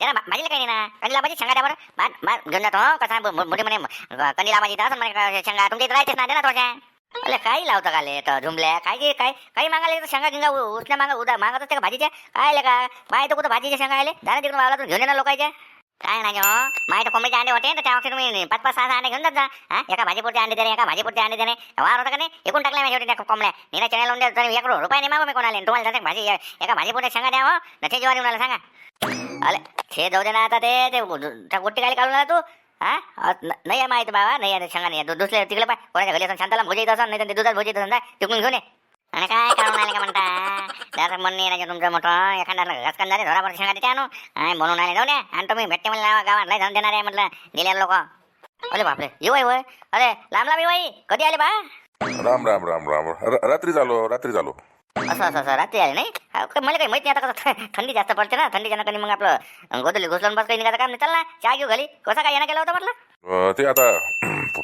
त्याला भा- भाजीला काही ना? कंदी लावायची शेंगा त्यावर? घेऊन जातो हो, कसा मोठी म्हणे अं, कंदी लावायची असं म्हणे का शेंगा. तुमच्या इथं राहतेच ना देणार थोड्या. अरे काही लावता का तर झुमल्या? काय काय काही मागायला तर शेंगा गिंगा उचल्या मागा उदा मागत असते का भाजीच्या? काय आले का माहिती कुठं भाजीच्या शेंगा आले जाणं तिकडून वावरातून घेऊन येणार लोकांच्या काय नाही हो माहिती कोंबडीचे अंडे होते तर त्यावरती तुम्ही पाच पाच सहा सहा अंडे घेऊन जात जा. हा? एका भाजीपुरते अंडे देणे एका भाजीपुरते अंडे देणे वार होता का नाही? एकूण टाकल्या माझ्या शेवटी त्या कोंबड्या. निना चॅनल लावून द्या एक रुपये नाही मागू मी कोणाला. तुम्हाला जाते भाजी एका भाजीपुरते शेंगा द्या हो नचे जेव्हा देऊन सांगा. अरे ते जाऊ दे ना आता ते ते त्या गोष्टी काय काढून तू? हा? नाही आहे माहिती बाबा नाही आहे शेंगा नाही. दुसरे तिकडे पाय. कोणाच्या घरी असं शांताला भोजी येत असं नाही तर ते दुधात भोजी येत असं तिकडून घेऊन ये. आणि काय काढून आले का म्हणता? त्याचं म्हणणं आहे ना की तुमचं मोठं. एखादा घास करणारे धोरावर शेंगा देते आणू. आणि म्हणून आले जाऊ द्या आणि तुम्ही भेटते मला गावात लय जाऊन देणार आहे म्हटलं. गेलेले लोक. अरे बापरे येऊ वय. अरे लांब लांब येऊ कधी आले बा? राम राम राम राम. रात्री झालो रात्री झालो. असं असं असं. रात्री आले नाही? हा, मला काही माहीत नाही आता कसं थंडी जास्त पडते ना थंडीच्या कधी मग आपलं गोदली घुसलून बस काही निघायचं काम नाही. चल ना चहा घेऊ घाली कसा काय येणं केलं होतं म्हटलं? अं, ते आता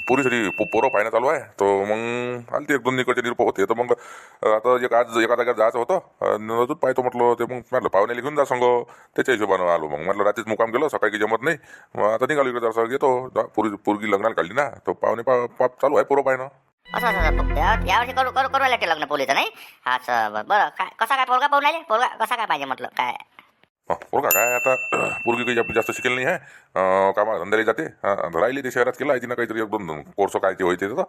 पुरीसाठी पो- पोरं पाहणं चालू आहे. तो मग आली ते एक दोन इकडचे निरूप होते. तर मग अं, आता एक आज एका जागेवर जायचं होतं अन् अजून पाहतो म्हटलं ते मग म्हटलं पाहुण्याला घेऊन जा संग. त्याच्या हिशोबानं आलो मग. म्हटलं रात्रीच मुकाम गेलो सकाळी काही जमत नाही. मग आता निघालो इकडे जसं घेतो. जा, पोरी पोरगी लग्नाला काढली ना. तो पाहुणे पा पाप चालू आहे पोरं पाहिणं. असं असं असं. यावर्षी करू करू करू लागते लग्न पोलीचं नाही? असं बरं काय कसा काय पोरगा पाहून आले पोरगा कसा काय पाहिजे म्हटलं? काय? पोरगा काय आता पोरगी काही जास्त- शिकेल नाही आहे कामा धंद्याला जाते राहिली ते शहरात केलं आहे तिनं काहीतरी एक दोन कोर्स काय ते होईल तर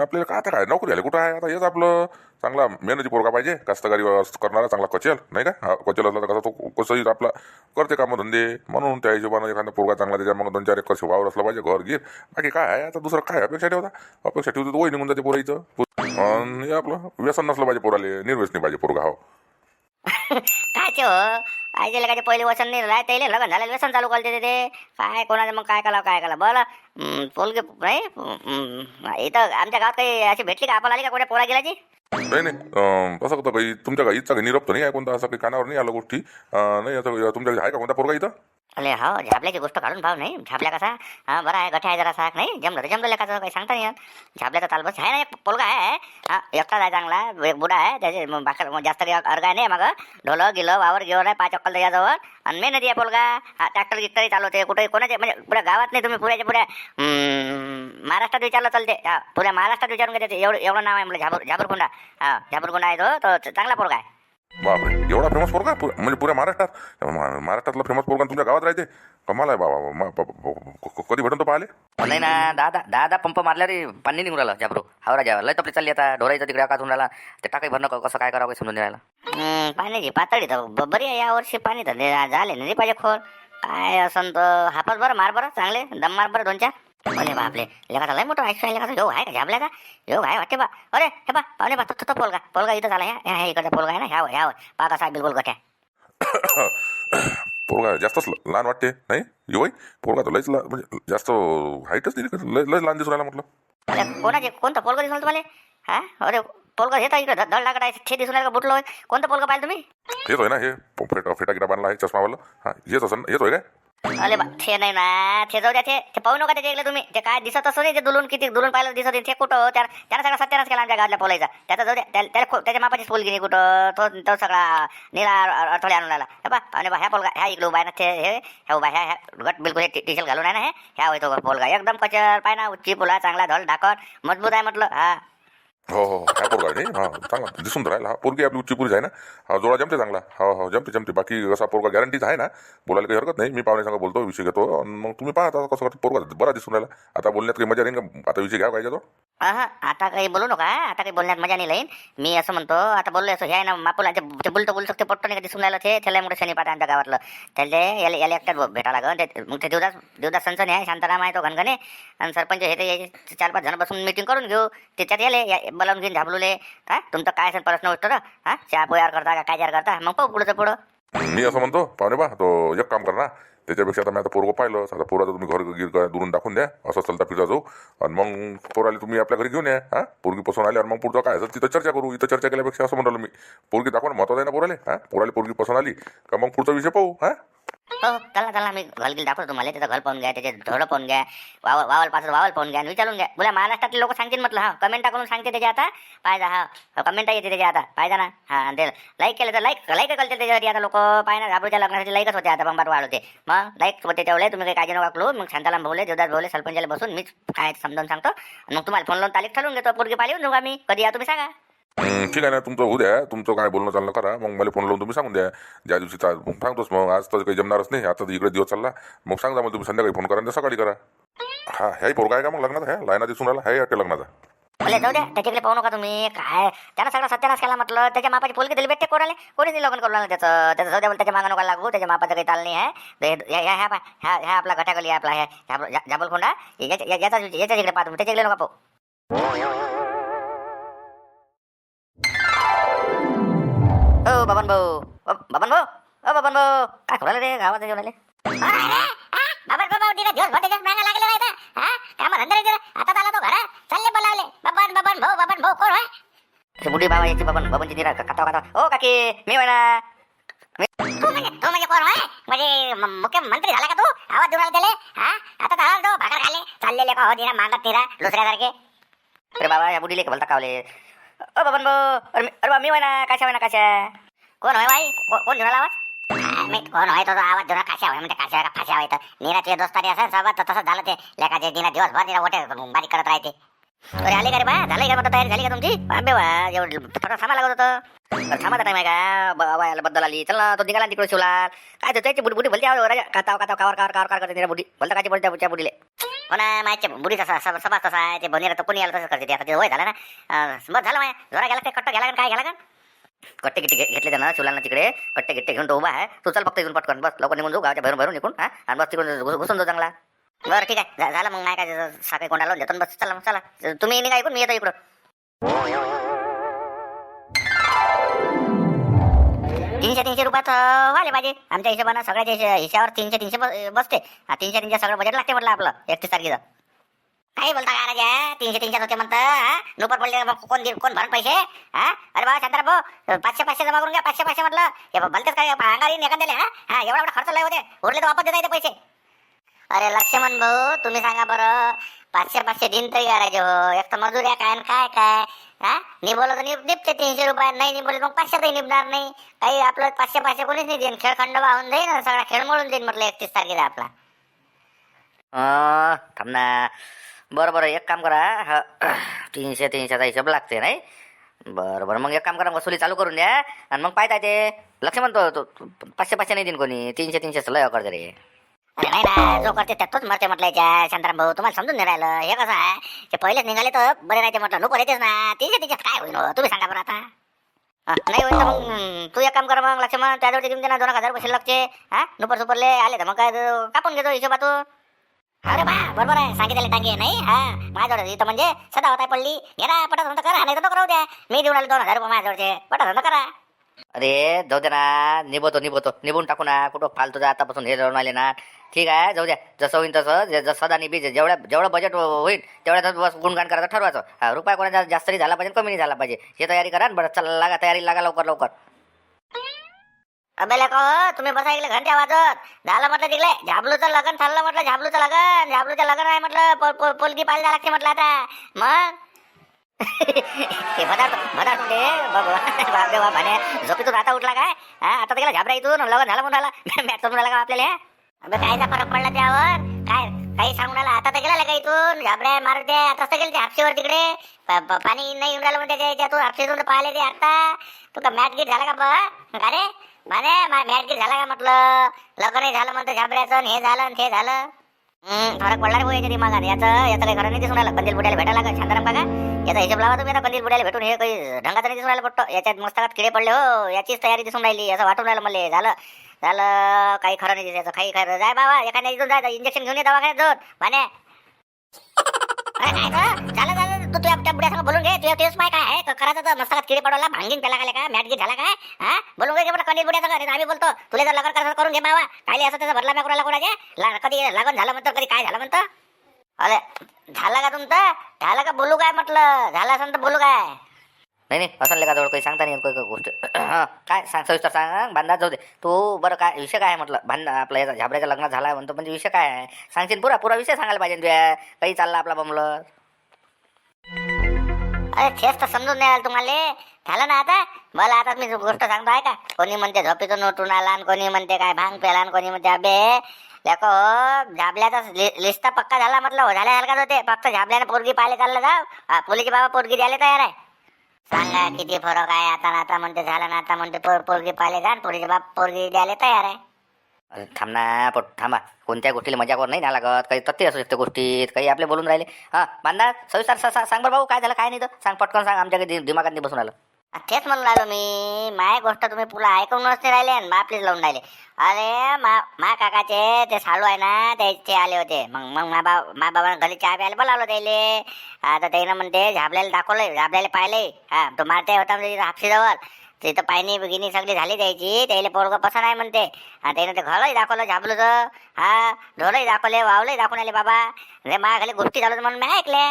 आपल्याला काय आता काय नोकरी आली कुठं आहे आता हेच आपलं चांगला मेहनती पोरगा पाहिजे कास्तकारी करणारा चांगला कचेल नाही का कचेल असला तर कसा तो कसंही आपला करते कामं धंदे म्हणून त्या हिशोबानं एखादा पोरगा चांगला त्याच्या मग दोन चार एकर वावर असला पाहिजे घर गिर बाकी काय आहे आता दुसरं काय अपेक्षा ठेवता अपेक्षा ठेवतो तर वय निघून जाते पोराईचं हे आपलं व्यसन नसलं पाहिजे पोराले निर्व्यसनी पाहिजे पोरगा हो काय आयच्या हो काय पहिले वसन नाही राहत त्याला लग्न झालं व्यसन चालू करते ते. काय कोणाचं मग काय कला काय कला बरं पोलगे नाही इथं आमच्या गावात काही अशी भेटली का आपण आली का कोणत्या पोरा गेल्याची नाही नाही अं, तसं होतं काही तुमच्या काही इथचा काही निरोप तर नाही आहे कोणता असं काही कानावर नाही आलं गोष्टी अं, नाही असं तुमच्या आहे का कोणता पोरगा इथं अरे हो झापल्याची गोष्ट काढून भाव नाही झापल्या कसा हा बरं आहे गठ्या आहे जरा साक नाही जमलं तर जमलं लेखाचं काही सांगता नाही येत. झापल्याचा तालबस आहे ना एक पोलगा आहे हा एकटाच आहे चांगला एक बुडा आहे त्याचे मग बाकर मग जास्त काही अर्ग आहे नाही मग ढोलं गिलं वावर गिवर आहे पाच अक्कल त्याच्याजवळ आणि मेहनती आहे पोलगा हा ट्रॅक्टर गिक्टरही चालवते कुठे कोणाचे म्हणजे पुऱ्या गावात नाही तुम्ही पुऱ्याच्या पुऱ्या हम्म, महाराष्ट्रात विचारलं चालते हा पुऱ्या महाराष्ट्रात विचारून घेते एवढं एवढं नाव आहे म्हणजे झाबर झाबरकुंडा हा झाबरकुंडा आहे तो. तो चांगला पोरगा आहे. बापरे एवढा फेमस पोरगा? पु- म्हणजे पुऱ्या महाराष्ट्रात? मा- महाराष्ट्रातला फेमस पोरगा तुमच्या गावात राहते? कमाल आहे बाबा. मा- क- कधी भेटून तो पाहिले? नाही ना दहा दहा पंप मारल्यावर पाणी निघून राहिलं जाबरू हावरा जावा. लय तपली चालली आता. ढोरायचं तिकडे आकातून राहिला. ते टाकाई भरणं क- कसं काय करावं काही समजून नाही राहिलं. हम्म, पाण्याची पातळी तर ब- बरी आहे. यावर्षी पाणी तर झाले नाही पाहिजे खोर काय असं तर हापस बरं मार बरं चांगले दम मार बरं दोन चार. अरे बापले लेखाचा लय मोठा ऐकून लेखाचा. योग आहे का झापल्या का? योग आहे वाटते बा. अरे हे बा पाहुणे बा तो पोलगा पोलगा इथं झाला ह्या इकडचा पोलगा आहे ना ह्या ह्या पाहता साहेब बिलकुल गठ्या. पोरगा जास्तच लहान वाटते नाही? येऊ पोरगा तर लयच म्हणजे जास्त हाईटच रे, लय लय लहान दिसून राहिला म्हटलं. अरे कोणाचे कोणतं पोलगा दिसून तुम्हाला? हा? अरे पोलगा येता इकडे. धड लागत आहे ते दिसून का बुटलो कोणतं पोलगा पाहिजे तुम्ही? हेच होय ना हे. प- फेटा फेटा गिटा बांधला आहे चष्मावाला हा हेच असं हेच होय काय? अरे बा ते नाही ना. ते जाऊ द्या ते ते पाहू नका त्याच्या इकडे तुम्ही. ते काय दिसत असो नाही ते दुलून किती दुलून पाहिलं दिसत नाही, ते कुठं हो? त्या त्यानं सगळा सत्यानाश केला आमच्या गावातल्या पोलायचा त्याचा जाऊ द्या त्याला त्याला खो- त्याच्या मापाची पोल गेली कुठं. तो तो सगळा निळा अडथळे आणून आला हे बा आणि बा ह्या पोलगा ह्या इकडे उभा आहे ना ते हे ह्या उभा ह्या ह्या गट बिलकुल टी शर्ट घालून आहे ना हे. ह्या होय तो पोलगा. एकदम कचर पाय ना उच्ची पुला चांगला धड ढाकट मजबूत आहे म्हटलं. हा. हो, हो हो काय पोरगा आहे हा चांगला. दिसून तर राहिला. हा पोरगी आपली उच्ची पुरी आहे ना? हा जोडा जमते चांगला. हो हो जमते जमते. बाकी असा पोरगा गॅरंटीच आहे ना बोलायला काही हरकत नाही. मी पाहुणे सांग बोलतो विषय घेतो. अन् मग तुम्ही पाहता कसं करतो. पोरगा बरा दिसून राहिला. आता बोलण्यात काही मजा नाही का आता विषय घ्या काय तो. हा आता काही बोलू नका. आता काही बोलण्यात मजा नाही लाईन. मी असं म्हणतो आता बोललो असं हे आहे ना मापूला ते ते बोलतो बोलू शकते. पट्टो नाही का दिसून राहिलं ते. त्याला मोठं शनी पाहता आमच्या गावातलं. त्याला ते याला याला एकट्यात भेटा लागं ते मग ते देवदास देवदास सनसनी आहे शांताराम आहे तो घनघने. आणि सरपंच हे ते याचे चार पाच जण बसून मिटिंग करून घेऊ. त्याच्यात याले या- बोलावून घेऊन झाबलुले काय तुमचं काय असेल प्रश्न उत्तर? हा? चहा पोयार करता का काय जार करता? मग पाहू पुढचं पुढं. मी असं म्हणतो पाहुणे बा तो एक काम कर ना त्याच्यापेक्षा आता मी आता पोरगं पाहिलं आता पोराचं तुम्ही घर गिर काय दुरून दाखवून द्या असं चलता फिरता जाऊ. आणि मग पोराला तुम्ही आपल्या घरी घेऊन या हा? पोरगी पसंत आली आणि मग पुढचं काय असेल तिथं चर्चा करू इथं चर्चा केल्यापेक्षा असं म्हणालो मी. पोरगी दाखवा ना महत्वाचं आहे ना पोराले हा? पोराला पोरगी पसंत आली का मग पुढचा विषय पाहू हा? हो, हो चला चला मी घलगिल दाखवतो तुम्हाला. त्याचं घर पाहून घ्या त्याचे धोडं पाहून घ्या वावल वावल पाच वावल पाहून घ्या आणि विचारून घ्या. बोला महाराष्ट्रातले लोक सांगतील म्हटलं हा. कमेंट टाकून सांगते त्याच्या आता. पाहिजा हा. कमेंट येते त्याच्या आता. पाहिजा ना हा ते लाईक केलं तर लाईक लाईक करते त्याच्यावरती आता लोक. पाहिजे ना झाबरूच्या लग्नासाठी लाईकच होते आता बंबाट वाढ होते. मग लाईक होते तेवढे तुम्ही काही काळजी नका करू. मग शांताला भोवले देवदास भोवले सरपंचाला बसून मीच काय समजावून सांगतो. मग तुम्हाला फोन लावून तारीख ठरवून घेतो पोरगी पाली येऊन जाऊ आम्ही कधी या तुम्ही सांगा. ठीक आहे ना तुमचं उद्या तुमचं काय बोलणं चाललं करा मग मला फोन लावून तुम्ही सांगून द्या ज्या दिवशी मग सांगतोच मग आज तर काही जमणारच नाही आता तर इकडे दिवस चालला मग सांगा मग तुम्ही संध्याकाळी फोन करा सकाळी करा हा ह्याही पोरगा आहे का मग लग्नात ह्या लायना दिसून राहिला ह्या लग्नाचा बोले जाऊ द्या त्याच्याकडे पाहू नका तुम्ही काय त्यानं सगळा सत्यानाश केला म्हटलं त्याच्या मापाची पोलकी दिली भेटते कोणाला कोणी नाही लग्न करू लागलं त्याचं त्याचं जाऊ द्या त्याच्या मागं नका लागू त्याच्या मापाचं काही ताल नाही आहे ह्या ह्या ह्या ह्या आपला गटागली आपला ह्या जाबल खोंडा याच्या याचा याच्या पाहतो त्याच्याकडे नका पाहू बबन भाऊ. बबन भाऊ? बबन भाऊ. काय राहिले रे? गावात येऊन राहिले. बाबा बाबा तिला दिवस भर त्याच्यात मागा लागले माहिती हा कामा धंदा नाही केला आता आला तो घरा चालले बोलावले बबन बबन भाऊ बबन भाऊ कोण आहे बुडी बाबा याची बबन बबनची निरा कथा कथा ओ काकी. मी म्हणा तू म्हणजे तू म्हणजे कोण म्हणजे मुख्यमंत्री झाला का तू? आवाज देऊन त्याले. हा आता तर आला तो भाकर खाले चाललेले का हो दिना मागत तिरा दुसऱ्यासारखे. अरे बाबा या बुडीले बोलता कावले ओ बबन भाऊ. अरे अरे बा, मी म्हणा काशा म्हणा काशा? कोण होय बाई? को- कोण देऊन आवाज काय माहीत कोण होय तो आवाज देऊन काशा होय म्हणजे काशा का फाशा होय तर निराचे दोस्तारी असं सोबत तर तसंच झालं ते. लेखाचे दिना दिवसभर निरा ओटे बारीक करत राहते. अरे आले का रे बा? झाली का म्हटलं तयारी? झाली का तुमची? अबे बा एवढं फटाफट थांबा लागत होतं. अरे थांबा टाइम आहे का. बाबा याला बद्दल आली. चल ना तो निघाला तिकडे शिवला. काय तर त्याची बुडी बुडी भलती आहो राजा काताव काताव कावर कावर कावर कावर करते तिला बुडी. भलता काची बोलते त्या बुडीले. हो ना माहिती बुडी तसा सभा तसा आहे. ते बनेरा तर कोणी आलं तसं करते ते. आता ते वय झालं ना? अं, बस झालं माया. जोरा गेला ते कट्टा गेला का? काय गेला का? कट्टे गिट्टे घेतले त्यांना शिवलांना तिकडे. कट्टे गिट्टे घेऊन तो उभा आहे. तू चल फक्त इथून पटकन. बस लवकर निघून जाऊ. गावच्या भरून भरून निघून हा? आणि बस तिकडून घुसून जाऊ चांगला बरं ठीक आहे. झा- झालं मग. नाही काय साखळी कोणाला देतो. बस चला मग चला. तुम्ही निघा ऐकून मी येतो इकडं तीनशे तीनशे रुपयात अं, वाले पाहिजे. आमच्या हिशोबानं सगळ्याच्या हिशो- हिशावर तीनशे तीनशे ब- बसते. हा, तीनशे तीनशे सगळं बजेट लागते म्हटलं आपलं. एकतीस तारखेचं. काही बोलता का राजा? तीनशे तीनशे होते म्हणत नुपर पडले कोण देईल कोण भरण पैसे? हा? अरे बाबा शांताराम भाऊ पाचशे पाचशे जमा करून घ्या पाचशे पाचशे म्हटलं. हे भलतेच काय अंगारी एखाद्याला हा? हा एवढा एवढा खर्च लय होते. उरले तर वापस देता येते पैसे. अरे लक्ष्मण भाऊ तुम्ही सांगा बरं पाचशे पाचशे दिन तरी करायचे हो. एक तर मजुऱ्या काय काय काय? हा? निभवलं तर निप निपते तीनशे रुपये नाही निभवले मग पाचशे तरी निभणार नाही. काही आपलं पाचशे पाचशे कोणीच नाही देईन. खेळ खंड वाहून देईन सगळा खेळ मोडून देईन म्हटलं एकतीस तारखेला आपला. थांब ना. बरं बरं एक काम करा हा, तीनशे तीनशेचा हिशोब लागते नाही? बरं बरं मग एक काम करा वसुली चालू करून द्या आणि मग पाहता ते. लक्ष्मण तो तो- पाचशे पाचशे नाही देईन कोणी. तीनशे तीनशे लय करते रे अरे नाही ना जो करते त्यातच मरते म्हटलं याच्या शांताराम भाऊ तुम्हाला समजून नाही राहिलं. हे कसं आहे ते पहिलेच निघाले तर बरे राहते म्हटलं. नको येतेच ना. तीनशे तीनशे काय होईल हो? तुम्ही सांगा बरं आता. हा, नाही होईल तर मग तू एक काम कर मग लक्ष्मण त्याजवळ देऊन दे ना दोन एक हजार पैसे लागते हा नुपर सुपरले आले तर मग काय तो कापून घेतो हिशोबातून. अरे बा बरोबर आहे. सांगितले टांगे नाही? हा माझ्याजवळ इथं म्हणजे सदा होता पडली घेरा ना पटा धंदा करा. नाही तर द्या. मी देऊन आले दोन हजार रुपये माझ्याजवळचे पटा धंदा करा. अरे जाऊ दे ना. निभवतो निभवतो. निभून टाकू ना. कुठं फालतू आतापासून हे जाऊन आले ना. ठीक आहे जाऊ द्या. जसं होईल तसं जे- जसं सदा निभी जेवढ्या जेवढं बजेट होईल तेवढ्या बस गुणगान करायचं ठरवायचं. हा रुपया कोणाचा जास्त नाही झाला पाहिजे कमी नाही झाला पाहिजे. हे तयारी करा आणि बरं चला लागा तयारी लागा लवकर लवकर. अबे लेको तुम्ही बसा इकडे घंट्या वाजत झालं म्हटलं तिकडे. झाबलूचं लग्न ठरलं म्हटलं झाबलूचं लग्न. झाबलूचं लग्न आहे म्हटलं पो, पो, पोलगी पाळी लागते म्हटलं आता. मग? हे पदार्थ पदार्थ बापरे बाप म्हणे झोपेतून आता उठला काय? हा आता तिकडे झाबरा इथून लग्न झालं म्हणून राहिला मॅच म्हणून का आपल्याला. अबे कायचा फरक पडला त्यावर. काय काही सांगून राहिला आता तर गेला का इथून. झाबऱ्या मारत आता तर गेले ते हापशीवर तिकडे. पाणी नाही येऊन राहिलं म्हणते त्याच्या हापशीतून पाहिले ते आता. तू का मॅट गीट झाला का बा का रे माने मॅट झाला का म्हटलं? लग्न झालं म्हणतं झाबऱ्याचं आणि हे झालं आणि ते झालं. फरक पडला रे भाऊ याच्या दिमागात याचं याचं काही खरं नाही दिसून राहिलं. कंदील बुड्याला भेटायला का शांताराम काका याचा हिशोब लावा तुम्ही कंदील बुड्याला भेटून. हे काही ढंगाचं नाही दिसून राहिलं पट्ट याच्यात मस्तकात किडे पडले. हो याचीच तयारी दिसून राहिली. असं वाटून राहिलं मला. झालं झालं काही खरं नाही दिसायचं. काही खरं. जाय बाबा एखाद्या इथून जायचं. इंजेक्शन घेऊन ये दवाखान्यात जाऊन. माने. झालं झालं तू तुझ्या त्या बुड्यासंग बोलून घे. तुझ्या तेच माय काय आहे. क- करायचं तर मस्तकात किडे पडवला. भांगीन पेला काय मॅट गीत झाला काय? हा? बोलून घे बरं कंदील बुड्याचं घरी आम्ही बोलतो. तुला जर लग्न करायचं करून घे बाबा काय असं त्याचा भरला मॅकुराला कोणाचे? ला- कधी लग्न झालं म्हणतं कधी काय झालं म्हणतं? अरे झालं का तुमचं? झालं का बोलू काय म्हटलं? झालं असं तर बोलू काय? नाही नाही असं का जवळ काही सांगता नाही येत काही काही गोष्ट. काय सांग सविस्तर सांग बांधा जाऊ दे. तू बरं काय विषय काय आहे म्हटलं? भांडण आपलं याचा झाबऱ्याच्या लग्न झाला म्हणतो म्हणजे विषय काय आहे? सांगशील पुरा? पुरा विषय सांगायला पाहिजे तुझ्या. काही चालला आपला बमलं अरे तेच तर समजून नाही आलं तुम्हाला. झालं ना आता? मला आता मी गोष्ट सांगतो आहे का कोणी म्हणते झोपेतून उठून आला आणि कोणी म्हणते काय भांग पेला आणि कोणी म्हणते अबे. लेको झाबल्याचा लिस्ता पक्का झाला म्हटलं. हो झाल्या हलकाच होते फक्त झाबल्याने पोरगी पाहिले चाललं जाव हा, पोलीचे बाबा पोरगी द्यायला तयार आहे. सांगा किती फरक आहे आता ना आता म्हणते झालं ना आता म्हणते पोर- पोरगी पाहिले जा आणि पोरीचे बाप पोरगी द्यायला तयार आहे. थांब ना पट थांबा. कोणत्या गोष्टीला मजाकवर नाही ना लागत? काही तथ्य असू शकते गोष्टीत. काही आपले बोलून राहिले. हां बांधा सविस्तर सा- सा- सांग बरं भाऊ काय झालं काय नाही तर. सांग पटकन सांग आमच्या काही दिमागात नाही बसून आलं. तेच म्हणून राहिलो मी. माय गोष्ट तुम्ही पुला ऐकूनच नाही राहिले आणि बापलीच लावून राहिले. अरे मा मा काकाचे ते सालू आहे ना त्याचे आले होते. मग मग मा बा मा बाबा घरी चहा प्यायला बोलावलं त्याले. आता त्यानं म्हणते झाबल्याला दाखवलंय झाबल्याला पाहिले हा तो मारते होता म्हणजे हापशीजवळ तिथं पायनी बिगिनी सगळी झाली द्यायची त्याला पोरग पसंत आहे म्हणते. त्याने त्यानं ते घरही दाखवलं झापलं हा ढोलही दाखवले वावलंही दाखवून आले बाबा. रे मा खाली गोष्टी झालं म्हणून मी ऐकले.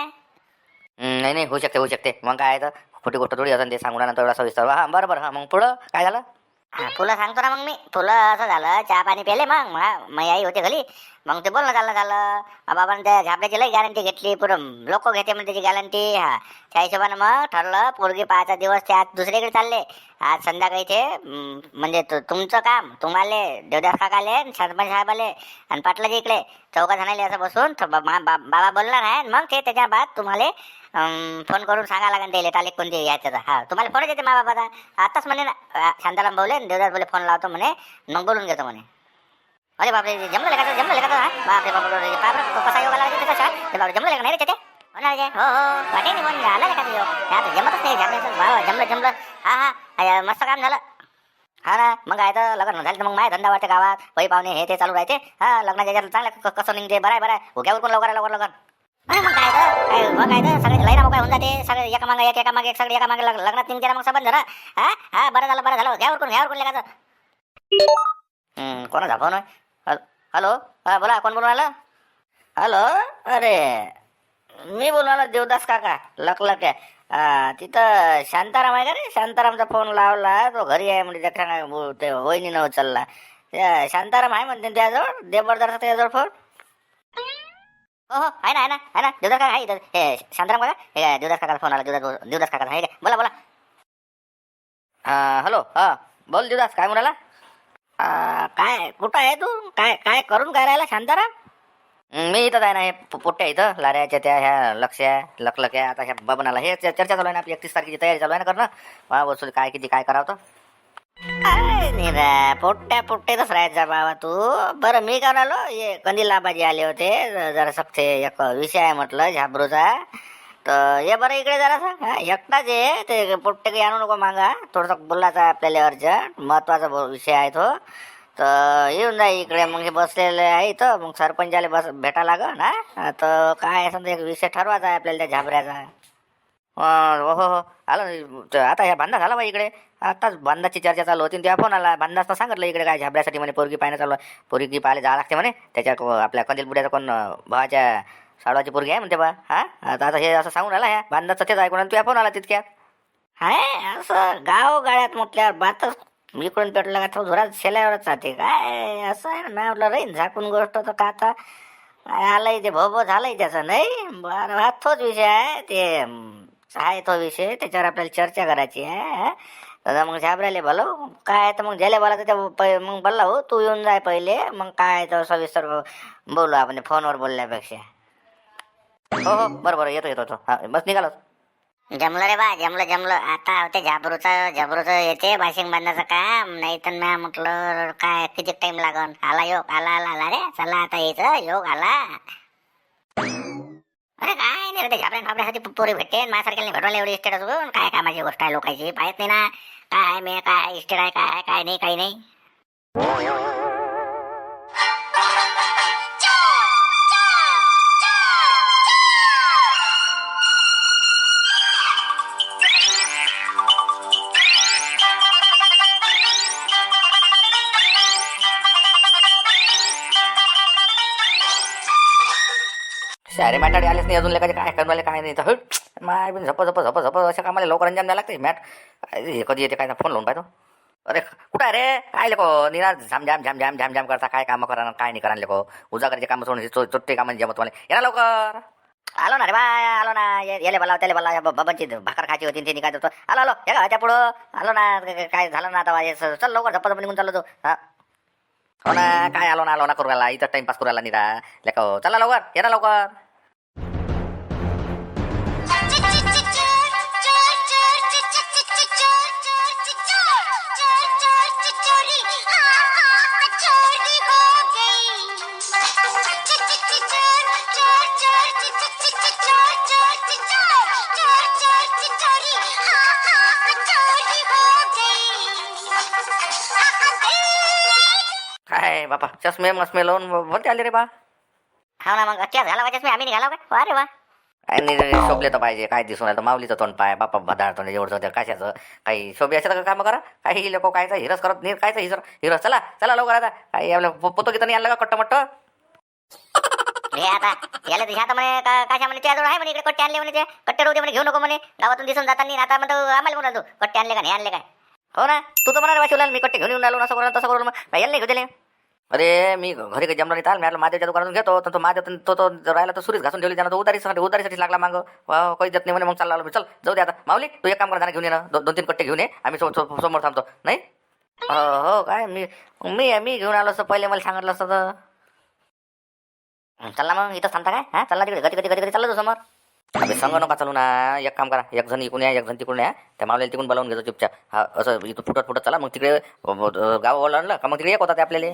नाही नाही होऊ शकते होऊ शकते. मग काय तर खोटी गोष्ट थोडी असं ते सांगू नंतर एवढा सविस्तर. हा बरं बरं. हां मग पुढं काय झालं? हा, तुला सांगतो ना मग मी. तुला असं झालं चहा पाणी पेले मग. मा- मग आई होते घरी. मग ते बोलणं चाललं झालं. बाबाने त्या झापड्याची लई गॅरंटी घेतली. पुरं लोक घेते म्हणजे त्याची गॅरंटी हा त्या हिशोबानं मग ठरलं पोरगी पाहायचा दिवस ते आज दुसरीकडे चालले. आज संध्याकाळी ते म्हणजे तुमचं काम तुम्हाला देवदास काकाले आणि सरपंच साहेबाले आणि पाटलाजी इकडे. चौघा जणाले असं बसून बाबा बोलणार आहे मग ते त्याच्या बाद तुम्हाला फोन करून सांगा लागेल त्याला तारीख कोणती यायचं हा तुम्हाला फोनच येते मा बाबा. आताच म्हणे ना शांताराम बोलले देवदास बोले फोन लावतो म्हणे मग बोलून घेतो म्हणे. अरे बापरे जमलं का जमलं का हा? बापरे बापरे बापरे कसा योग आला रे ते बापरे जमलं का नाही रे ते होणार हो हो वाटे नाही म्हणून आला का योग? आता जमतच नाही जमलं बाबा जमलं जमलं. हा हा मस्त काम झालं. हा ना मग आहे तर लग्न झालं तर मग माय धंदा वाटते गावात पै पाहुणे हे ते चालू राहते. हा लग्नाच्या चांगलं कसं निघते? बरं आहे बरं आहे. उग्यावर कोण लवकर लवकर लवकर? अरे मग काय तर मग काय हो तर सगळे लई काय होऊन जाते सगळे एका मागे एक एका मागे एक सगळे एका मागे लग्नात तीन चार मग सबंध ना हा? हा बरं झालं बरं झालं. घ्यावर कोण घ्यावर कोण लेखाचं कोणाचा फोन आहे? हॅलो हा बोला कोण बोलून आलं? हॅलो? अरे मी बोलून आलो देवदास काका लकलक आहे. हा, तिथं शांताराम आहे का रे? शांतारामचा फोन लावला तो घरी आहे म्हणजे त्या ते वहिनी न उचलला शांताराम आहे म्हणते त्याजवळ? देवबरदारचा त्याजवळ फोन हो हो आहे ना आहे ना आहे ना. देवदास काका आहे इथं. हे शांताराम काका? हे देवदास काकाचा फोन आला देवदास देवदास काका आहे का बोला बोला. हां हॅलो हां बोल देवदास काय म्हणाला? काय कुठं आहे तू? काय काय करून काय राहिला शांताराम? मी इथंच आहे ना हे पो- पोट्ट्या इथं लाऱ्याच्या त्या ह्या लक्ष्या लकलक्या आता ह्या बबनाला. हे च- चर्चा चालू आहे ना आपली एकतीस तारखेची तयारी चालू आहे ना करणं? वा वसूल काय किती काय करावं तर अरे निरा पोट्ट्या तर फ्रायचा बाबा तू. बरं मी काय आलो. ये कंदील आबाजी आले होते. जरा सख्ते एक विषय आहे म्हटलं झाबरूचा. तर ये बरं इकडे जरा एकटाच आहे ते पोट्टे काही आणू नको मागा. थोडंसं बोलायचं आहे आपल्याला अर्जंट. महत्त्वाचा विषय आहे तो. तर येऊन जा इकडे. मग हे बसलेले आहे तर मग सरपंचाला बस भेटा लागं ना तर काय समजा एक विषय ठरवायचा आहे आपल्याला त्या झाबऱ्याचा? हो हो हो. आलं आता ह्या बांधा झाला बा इकडे. आताच बांधाची चर्चा चालू होती त्या फोन आला. बांधाच सांगितलं इकडे काय झाबऱ्यासाठी म्हणे पोरगी पाहायला चालू आहे. पोरगी पाहायला जावं लागते म्हणे. त्याच्या आपल्या कंदील बुड्याचा कोण भावाच्या साडवाची पोरगी आहे म्हणते बा. हा? आता आता हे असं सांगून आला ह्या. बांधाचं तेच ऐकून आणि तुझ्या फोन आला तितक्यात. हाय असं गाव गाड्यात म्हटल्यावर बातच इकडून पेटलं का तो जोरात शेल्यावरच जाते. काय असं आहे ना म्हटलं राहीन झाकून गोष्ट तर का आता? काय आलंय ते? भोभो झालंय त्याचं. नाही बरं हा तोच विषय आहे. ते आहे तो विषय. त्याच्यावर आपल्याला चर्चा करायची आहे दादा मग झाबराले बोलो काय तर मग ज्याला बोला त्या मग बोलला हो तू येऊन जाय पहिले. मग काय तर सविस्तर बोलू आपण फोनवर बोलल्यापेक्षा हो हो बरं बरं येतो येतो तो हा बस निघालो. जमलं रे बा जमलं जमलं. आता होते झाबरूचं झाबरूचं येते भाशिंग बांधण्याचं काम. नाही तर ना म्हटलं काय किती टाइम लागन? आला योग आला आला आला रे. चला आता यायचं योग आला. अरे काय नाही रे ते झाबऱ्या फाबऱ्यासाठी पोरी भेटते माझ्यासारख्याला भेटवायला एवढी इस्टेट असू काय कामाची गोष्ट आहे लोकांची? पाहत नाही ना. काय मी काय इस्टेट आहे काय काय नाही काही नाही. अरे माटाडे आलेच नाही अजून लेखाचे काय करून काय नाही तर हट माय बिन झप झप झप झप अशा कामाला लवकर अंजाम द्यायला लागते मॅट. हे कधी येते काय फोन लावून पाहतो. अरे कुठं आहे रे? काय लेको निरा झाम झाम झाम झाम झाम झाम करता काय कामं करा काय नाही करा लेको उजागरचे कामं सोडून चोट्टे कामं जमत तुम्हाला येणार लवकर. आलो ना रे बाय आलो ना. याले बोलाव त्याले बोलाव बाबांची भाकर खायची होती ते काय होतं आलो आलो हे का पुढं. आलो ना काय झालं ना आता चल लवकर झप्पा निघून चाललो तो. हा. हो ना काय आलो ना आलो ना करू राहिला इथं टाइमपास करू राहिला निरा. लेको चला लवकर ये ना लवकर. बापा. चष्मे मस्मे लावून भरते आले रे बा. हा ना मग. घाला पाहिजेच मी आम्ही निघालो काय वा रे वा काय नाही शोभले तर पाहिजे. काय दिसून राहिलं? माऊलीचं तोंड पाय बापा बदार तोंड एवढं होतं कशाचं? काही शोभे असे काम करा? काही लोक कायचं? हिरस करत नाही कायचं हिरस? हिरस. चला चला लवकर आता. काही आपलं पोतो किती नाही आणलं का? कट्ट मट्ट हे आता याला तर आता म्हणे का काशा म्हणे त्याजवळ आहे म्हणे इकडे कट्टे आणले म्हणे ते. कट्टे रोते म्हणे घेऊ नको म्हणे. गावातून दिसून जाताना आता म्हणतो आम्हाला म्हणून तू कट्टे आणले का नाही? आणले काय? हो ना? तू तर म्हणा शिवलाल मी कट्टे घेऊन येऊन आलो असं करून तसं करून. मग यायला नाही घेऊ दिले. अरे मी घरी काही जमला नाही चाल मी आपलं माझ्याच्या दुकानातून घेतो तर तो माझ्या तो तो राहिला तर सुरीच घासून ठेवली त्यानं तो उदारीसाठी उदारीसाठी लागला मागं. काही देत नाही म्हणे मग चालला आलो मी. चल जाऊ दे आता. माऊली तू एक काम करताना घेऊन ये ना. दोन तीन कट्टे घेऊन ये आम्ही समोर थांबतो. नाही? हो काय? मी मी मी घेऊन आलो असतं पहिले मला सांगितलं असतं तर. चला मग इथं थांबता काय? हा चला तिकडे गती गती गती गती चाललो समोर. अबे संग नका चालू ना. एक काम करा एक जण इकडून या एक जण तिकडून या. त्या मावल्याला तिकडून बोलावून घेतो चुपचाप. हा असं इथं फुटत फुटत चला. मग तिकडे गाव ओलांडलं का? मग तिकडे एक होता ते आपल्याला.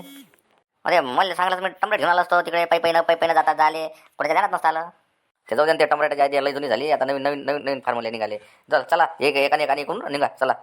अरे मला सांगलं मी टमरेट घेऊन आलो असतो तिकडे पायी पायीनं पायी पायीनं जातात झाले कुठे ध्यानात नसतं आलं. ते जाऊ द्या ते टमाट्याची आधी लई जुनी झाली. आता नवीन नवीन नवीन नवीन फार्मुले निघाले. चल चला एक एकाने एकाने इकडून निघा चला.